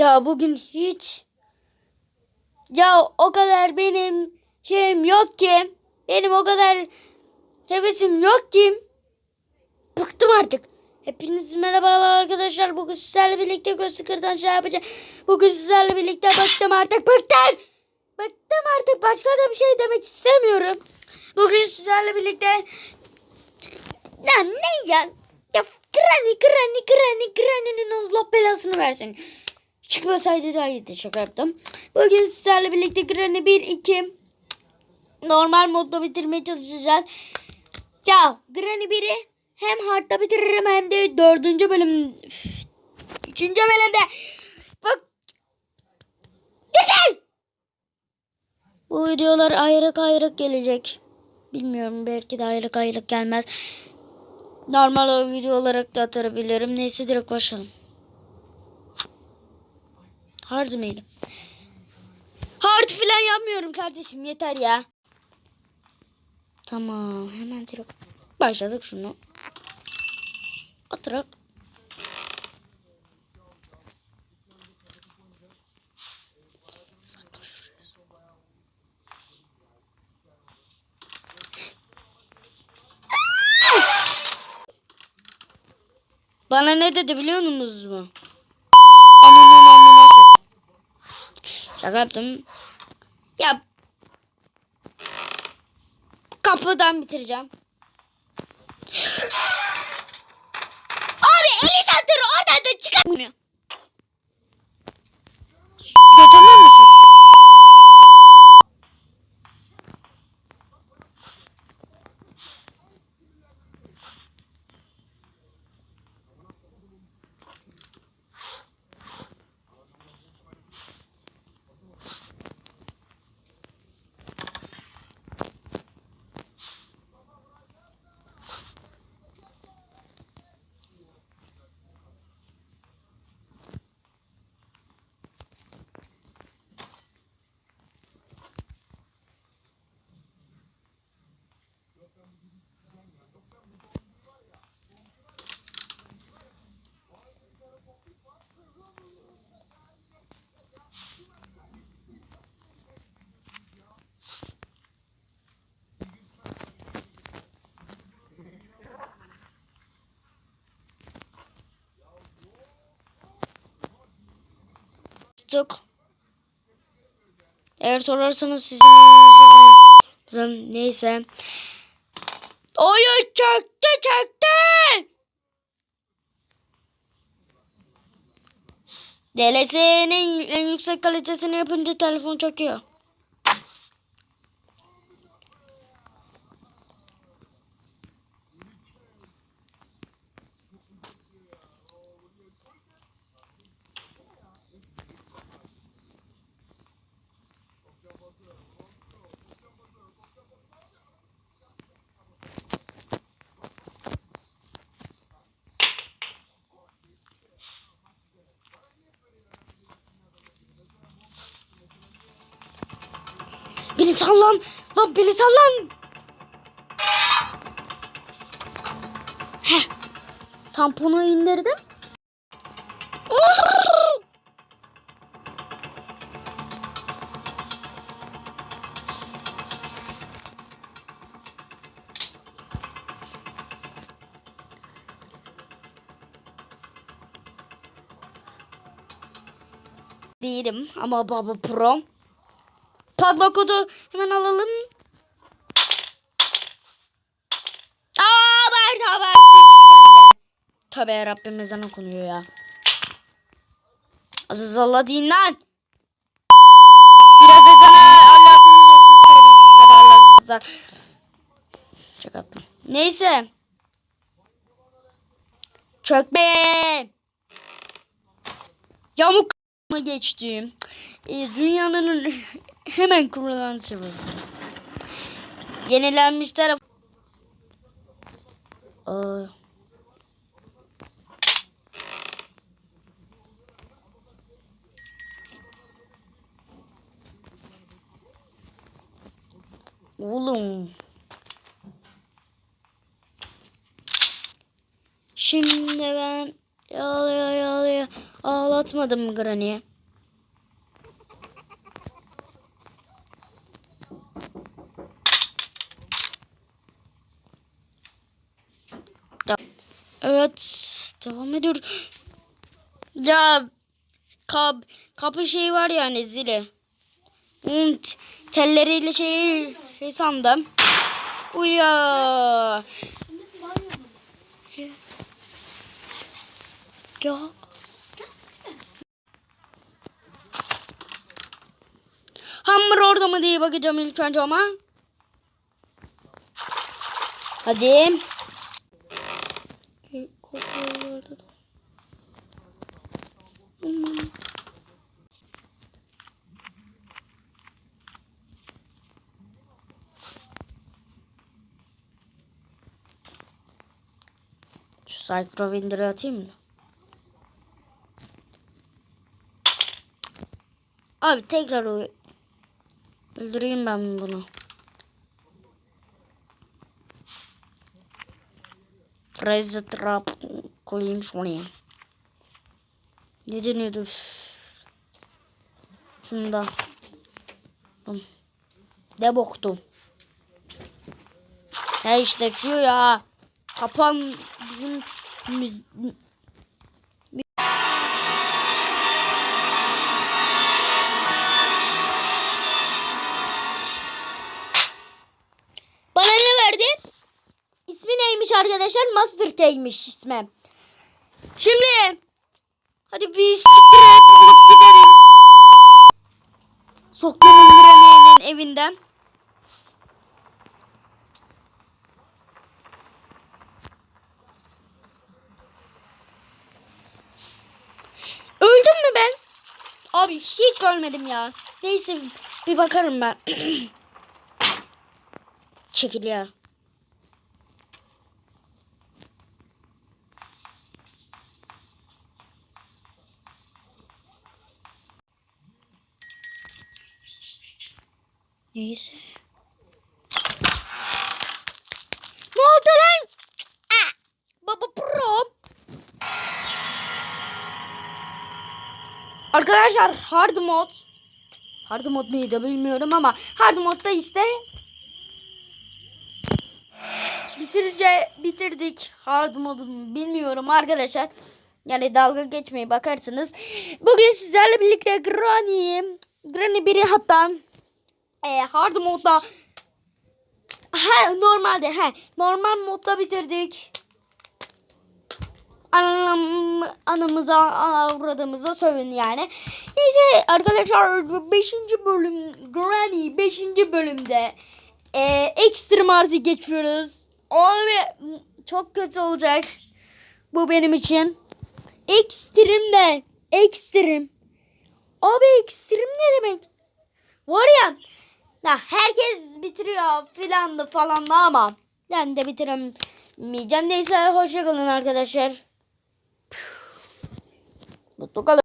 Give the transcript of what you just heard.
Ya bugün hiç ya o kadar benim şeyim yok ki. Benim o kadar hevesim yok ki. Bıktım artık. Hepiniz merhabalar arkadaşlar. Bugün sizlerle birlikte göz sıkırdan şey yapacağım. Bugün sizlerle birlikte bıktım artık. Bıktım. Bıktım artık. Başka da bir şey demek istemiyorum. Bugün sizlerle birlikte ya ne ya? Ya Granny, Granny, Granny, Granny'nin Allah belasını versin. Çıkmasaydı daha iyiydi şaka yaptım. Bugün sizlerle birlikte Granny 1, 2 normal modda bitirmeye çalışacağız. Ya Granny 1'i hem hardda bitiririm hem de dördüncü bölüm üf, üçüncü bölümde bak güzel. Bu videolar ayrık ayrık gelecek. Bilmiyorum belki de ayrık ayrık gelmez. Normal video olarak da atabilirim. Neyse direkt başlayalım. Hard mıydı? Hard falan yapmıyorum kardeşim yeter ya. Tamam hemen direkt başladık şunu. Atarak. Bana ne dedi biliyor musunuz mu? Şaka yaptım. Ya kapıdan bitireceğim. Abi Elisandro oradan da çıkamıyor. Götürmüyor musun? Tuttuk. Eğer sorarsanız sizin neyse. Oyun çöktü çöktü. DLS'nin en yüksek kalitesini yapınca telefon çöküyor. Beni sallan. Lan beni sallan. Heh. Tamponu indirdim. Değilim ama baba pro. Padlock hemen alalım. Aa Bert haber Tövbe yarabbim ezan okunuyor ya. Aziz Allah deyin lan. Biraz ezana Allah kulunuz olsun. Şaka yaptım. Neyse. Çökme. Yamuk geçtim. E, dünyanın hemen kurulan server. Yenilenmiş taraf. Aa. Oğlum. Şimdi ben Ağlıyor ağlıyor. Ağlatmadım Granny'i. Evet. Devam ediyoruz. Ya kap, kapı şey var yani zili. T- telleriyle şey, şey sandım. Uya. Ya. Hamur orada mı diye bakacağım ilk önce ama. Hadi. Kopyalarda da. Aman. Şu Cyclowinder'ı atayım mı? Abi tekrar öldüreyim ben bunu. Press trap koyayım şuraya. Ne deniyordu? Şunda. Ne boktu? Ya işte şu ya. Kapan bizim müz... arkadaşlar? Master K'ymiş ismi. Şimdi hadi bir siktir et olup gidelim. Soktum Granny'nin evinden. Öldüm mü ben? Abi hiç görmedim ya. Neyse bir bakarım ben. Çekil Neyse. Ne oldu lan? Ah! Baba pro. Arkadaşlar hard mod. Hard mod muydu bilmiyorum ama hard modda işte bitirce bitirdik hard modu bilmiyorum arkadaşlar. Yani dalga geçmeyi bakarsınız. Bugün sizlerle birlikte Granny Granny biri hatta e, hard modda ha normalde he normal modda bitirdik. Anam, anamıza avradımıza sövün yani. Neyse arkadaşlar 5. bölüm Granny 5. bölümde e, Extreme artı geçiyoruz. Abi çok kötü olacak. Bu benim için. Extreme ne? Extreme. Abi extreme ne demek? Var ya ya herkes bitiriyor filan da falan da ama ben de bitiremeyeceğim. Neyse hoşçakalın arkadaşlar. Mutlu kalın.